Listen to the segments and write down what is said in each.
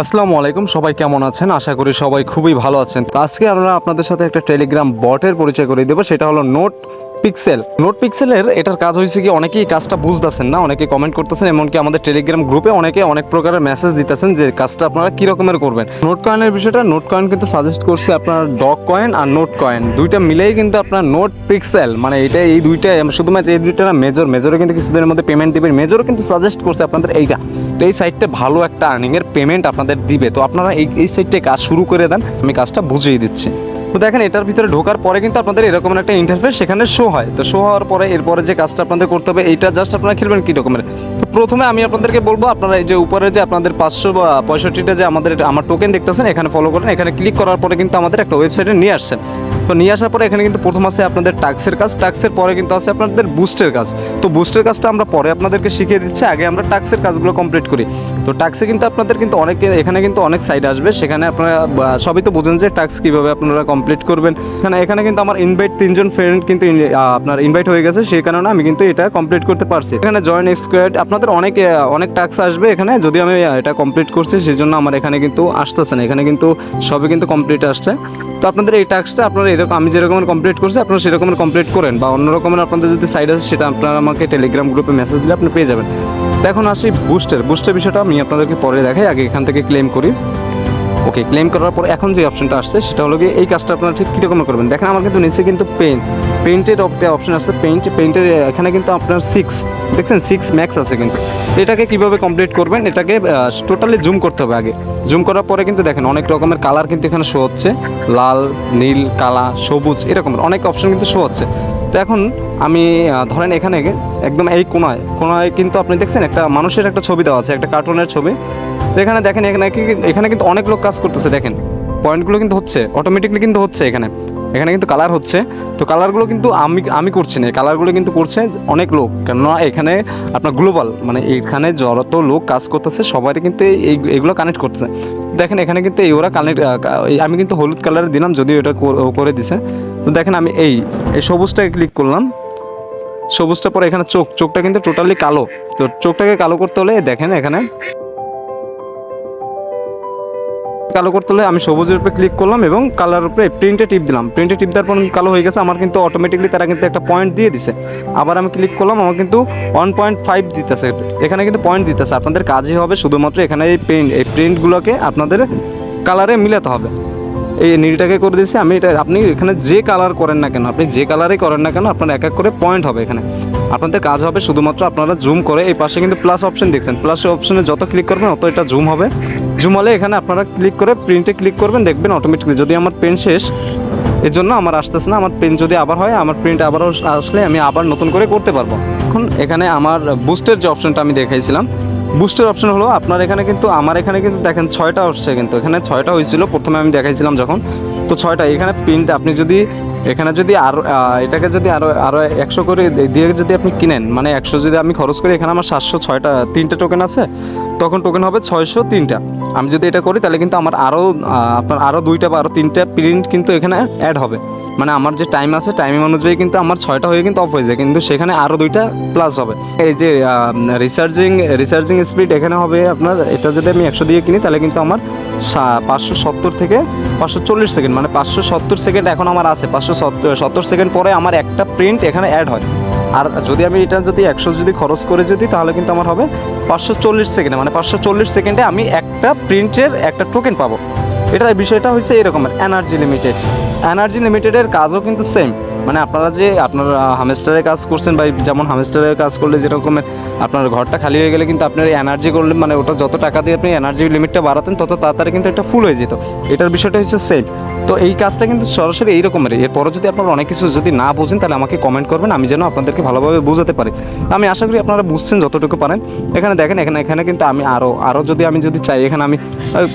আসসালামু আলাইকুম, সবাই কেমন আছেন? আশা করি সবাই খুবই ভালো আছেন। তো আজকে আমরা আপনাদের সাথে একটা টেলিগ্রাম বটের পরিচয় করে দেবো, সেটা হলো নোট পিক্সেল নোট পিক্সেলের এটার কাজ হয়েছে কি, অনেকেই কাজটা বুঝতেছেন না অনেকে কমেন্ট করতেছেন, এমনকি আমাদের টেলিগ্রাম গ্রুপে অনেকে অনেক প্রকারের মেসেজ দিতেছেন যে কাজটা আপনারা কী রকমের করবেন। নোট কয়েনের বিষয়টা নোট কয়েন কিন্তু সাজেস্ট করছি আপনার ডগ কয়েন আর নোট কয়েন দুইটা মিলেই কিন্তু আপনার নোট পিক্সেল মানে এটা এই দুইটা শুধুমাত্র এই দুইটা না মেজর মেজরও কিন্তু কিছুদিনের মধ্যে পেমেন্ট দিবেন মেজরও কিন্তু সাজেস্ট করছে আপনাদের এইটা। তো এই সাইটটা ভালো একটা আর্নিংয়ের পেমেন্ট আপনাদের দিবে। তো আপনারা এই এই সাইটে কাজ শুরু করে দেন, আমি কাজটা বুঝিয়ে দিচ্ছি। তো দেখেন, এটার ভিতরে ঢোকার পরে কিন্তু আপনাদের এরকম একটা ইন্টারফেস সেখানে শো হয়। তো শো হওয়ার পরে, এরপরে যে কাজটা আপনাদের করতে হবে, এইটা জাস্ট আপনারা খেলবেন কী রকমের? তো প্রথমে আমি আপনাদেরকে বলব, আপনারা এই যে উপরে যে আপনাদের পাঁচশো বা পঁয়ষট্টিটা যে আমাদের আমার টোকেন দেখতেছেন, এখানে ফলো করেন। এখানে ক্লিক করার পরে কিন্তু আমাদের একটা ওয়েবসাইটে নিয়ে আসছেন। তো নিয়ে আসার পরে এখানে কিন্তু প্রথম আছে আপনাদের টাক্সের কাজ। টাক্সের পরে কিন্তু আছে আপনাদের বুস্টের কাজ। তো বুস্টের কাজটা আমরা পরে আপনাদেরকে শিখিয়ে দিচ্ছি। আগে আমরা টাক্সের কাজগুলো কমপ্লিট করি। তো ট্যাক্সে কিন্তু আপনাদের কিন্তু অনেক, এখানে কিন্তু অনেক সাইড আসবে। সেখানে আপনারা সবই তো বুঝেন যে ট্যাক্স কীভাবে আপনারা কমপ্লিট করবেন। এখানে এখানে কিন্তু আমার ইনভাইট তিনজন ফ্রেন্ড কিন্তু আপনার ইনভাইট হয়ে গেছে। সেই কারণে আমি কিন্তু এটা কমপ্লিট করতে পারছি। এখানে জয়েন স্কোয়াড আপনাদের অনেক অনেক ট্যাক্স আসবে এখানে। যদি আমি এটা কমপ্লিট করছি সেই জন্য আমার এখানে কিন্তু আসতেছে না। এখানে কিন্তু সবই কিন্তু কমপ্লিট আসছে। তো আপনাদের এই টাস্কটা আপনারা এরকম, আমি যেরকম কমপ্লিট করছি, আপনারা সেরকম কমপ্লিট করেন। বা অন্য রকমের আপনাদের যদি সাইড আছে সেটা আপনারা আমাকে টেলিগ্রাম গ্রুপে মেসেজ দিলে আপনি পেয়ে যাবেন। তো এখন আসি বুস্টের বুস্টের বিষয়টা আমি আপনাদেরকে পরে দেখাই, আগে এখান থেকে ক্লেম করি। ওকে ক্লেম করার পর এখন যে অপশনটা আসছে, সেটা হলো গিয়ে এই কাজটা আপনারা ঠিক কীরকম করবেন? দেখেন, আমার কিন্তু নিচে কিন্তু পেন্ট পেন্টের অপশন আছে পেন্ট পেন্টের এখানে কিন্তু আপনার সিক্স দেখছেন সিক্স ম্যাক্স আছে কিন্তু। এটাকে কীভাবে কমপ্লিট করবেন? এটাকে টোটালি জুম করতে হবে আগে। জুম করার পরে কিন্তু দেখেন, অনেক রকমের কালার কিন্তু এখানে শো হচ্ছে। লাল, নীল, কালা, সবুজ এরকম অনেক অপশন কিন্তু শো হচ্ছে। তো এখন আমি ধরেন এখানে একদম এই কোনায় কোনায় কিন্তু আপনি দেখছেন একটা মানুষের একটা ছবি দেওয়া আছে, একটা কার্টুনের ছবি। তো এখানে দেখেন, এখানে এখানে কিন্তু অনেক লোক কাজ করতেছে, দেখেন। পয়েন্টগুলো কিন্তু হচ্ছে অটোমেটিকলি কিন্তু হচ্ছে এখানে। এখানে কিন্তু কালার হচ্ছে। তো কালারগুলো কিন্তু আমি আমি করছি না। কালারগুলো কিন্তু করছে অনেক লোক। কেননা এখানে আপনার গ্লোবাল মানে এখানে যত লোক কাজ করতেছে, সবারই কিন্তু এই এগুলো কানেক্ট করতেছে। দেখেন, এখানে কিন্তু এই ওরা কানেক্ট আমি কিন্তু হলুদ কালার দিলাম, যদিও এটা করে দিছে। তো দেখেন, আমি এই এই সবুজটাকে ক্লিক করলাম। সবুজটা পরে এখানে চোখ, চোখটা কিন্তু টোটালি কালো। তো চোখটাকে কালো করতে হলে, দেখেন এখানে। কালো করতে হলে আমি সবুজের উপরে ক্লিক করলাম এবং কালার উপরে প্রিন্টে টিপ দিলাম। প্রিন্টে টিপ দেওয়ার পর কালো হয়ে গেছে, আমার কিন্তু অটোমেটিকলি তারা কিন্তু একটা পয়েন্ট দিয়ে দিছে। আবার আমি ক্লিক করলাম, আমার কিন্তু ওয়ান পয়েন্ট ফাইভ দিতেছে। এখানে কিন্তু পয়েন্ট দিতেছে। আপনাদের কাজই হবে, শুধুমাত্র এখানে এই প্রিন্ট এই প্রিন্টগুলোকে আপনাদের কালারে মিলাতে হবে। এই নীলটাকে করে দিয়েছি, আমি এটা, আপনি এখানে যে কালার করেন না কেন, আপনি যে কালারই করেন না কেন, আপনার এক এক করে পয়েন্ট হবে এখানে। আপনাদের কাজ হবে শুধুমাত্র আপনারা জুম করে, এই পাশে কিন্তু প্লাস অপশন দেখছেন। প্লাস অপশনে যত ক্লিক করবেন, অত এটা জুম হবে। জুম হলে এখানে আপনারা ক্লিক করে প্রিন্টে ক্লিক করবেন, দেখবেন অটোমেটিকলি যদি আমার পেন শেষ, এর জন্য আমার আসতেছে না, আমার পেন যদি আবার হয়, আমার প্রিন্ট আবারও আসলে আমি আবার নতুন করে করতে পারব। এখন এখানে আমার বুস্টের যে অপশনটা আমি দেখাইছিলাম বুস্টের অপশন হলো আপনার এখানে কিন্তু, আমার এখানে কিন্তু দেখেন ছয়টা হচ্ছে কিন্তু। এখানে ছয়টা হয়েছিল, প্রথমে আমি দেখাইছিলাম যখন। তো ছয়টা, এখানে প্রিন্ট আপনি যদি, এখানে যদি আরও এটাকে যদি আরও আরও একশো করে দিয়ে যদি আপনি কিনেন মানে একশো যদি আমি খরচ করি, এখানে আমার সাতশো ছয়টা, তিনটে টোকেন আছে। তখন টোকেন হবে ছয়শো তিনটা। আমি যদি এটা করি, তাহলে কিন্তু আমার আরও আপনার আরও দুইটা বা আরও তিনটা প্রিন্ট কিন্তু এখানে অ্যাড হবে। মানে আমার যে টাইম আছে টাইম অনুযায়ী কিন্তু আমার ছয়টা হয়ে কিন্তু অফ হয়ে যায়। কিন্তু সেখানে আরও দুইটা প্লাস হবে। এই যে রিসার্চিং রিসার্চিং স্পিড এখানে হবে আপনার, এটা যদি আমি একশো দিয়ে কিনি, তাহলে কিন্তু আমার পাঁচশো সত্তর থেকে পাঁচশো চল্লিশ সেকেন্ড মানে পাঁচশো সত্তর সেকেন্ড এখন আমার আছে। পাঁচশো সত্তর সেকেন্ড পরে আমার একটা প্রিন্ট এখানে অ্যাড হয়। আর যদি আমি এটা যদি একশো যদি খরচ করে যদি, তাহলে কিন্তু আমার হবে পাঁচশো চল্লিশ সেকেন্ডে মানে পাঁচশো চল্লিশ সেকেন্ডে আমি একটা প্রিন্টের একটা টোকেন পাবো। এটার বিষয়টা হচ্ছে এরকমের এনার্জি লিমিটেড এনার্জি লিমিটেডের কাজও কিন্তু সেম মানে আপনারা যে আপনারা হামেস্টারে কাজ করছেন বা যেমন হামেস্টারে কাজ করলে যেরকমের আপনার ঘরটা খালি হয়ে গেলে কিন্তু আপনার এনার্জি করলে মানে ওটা যত টাকা দিয়ে আপনি এনার্জি লিমিটটা বাড়াতেন, তত তাড়াতাড়ি কিন্তু এটা ফুল হয়ে যেত। এটার বিষয়টা হচ্ছে সেম তো এই কাজটা কিন্তু সরাসরি এই রকমের এরপরও যদি আপনারা অনেক কিছু যদি না বুঝেন, তাহলে আমাকে কমেন্ট করবেন, আমি যেন আপনাদেরকে ভালোভাবে বোঝাতে পারি। আমি আশা করি আপনারা বুঝছেন যতটুকু পারেন। এখানে দেখেন, এখানে এখানে কিন্তু আমি আরও আরও যদি আমি যদি চাই, এখানে আমি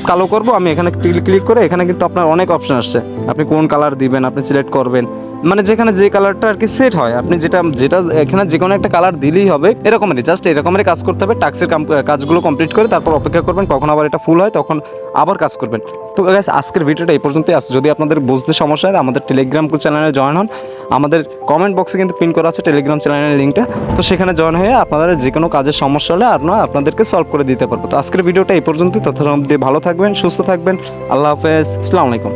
কালো করব, আমি এখানে ক্লিক করে এখানে কিন্তু আপনার অনেক অপশন আসছে। আপনি কোন কালার দিবেন, আপনি সিলেক্ট করবেন। মানে যেখানে যে কালারটা আর কি সেট হয়, আপনি যেটা যেটা এখানে যে কোনো একটা কালার দিলেই হবে এরকমেরই জাস্ট এরকমেরই কাজ করতে হবে টাক্সের কাজগুলো কমপ্লিট করে তারপর অপেক্ষা করবেন, কখন আবার এটা ফুল হয় তখন আবার কাজ করবেন। তো আজকের ভিডিওটা এই পর্যন্তই আছে। যদি আপনাদের বুঝতে সমস্যা হয়, আমাদের টেলিগ্রাম চ্যানেলে জয়েন হন। আমাদের কমেন্ট বক্সে কিন্তু পিন করা আছে টেলিগ্রাম চ্যানেলের লিঙ্কটা তো সেখানে জয়েন হয়ে আপনারা যে কোনো কাজের সমস্যা হলে আপনারা আপনাদেরকে সলভ করে দিতে পারব। তো আজকের ভিডিওটা এই পর্যন্তই। তথা ভালো থাকবেন, সুস্থ থাকবেন। আল্লাহ হাফেজ। আসসালামু আলাইকুম।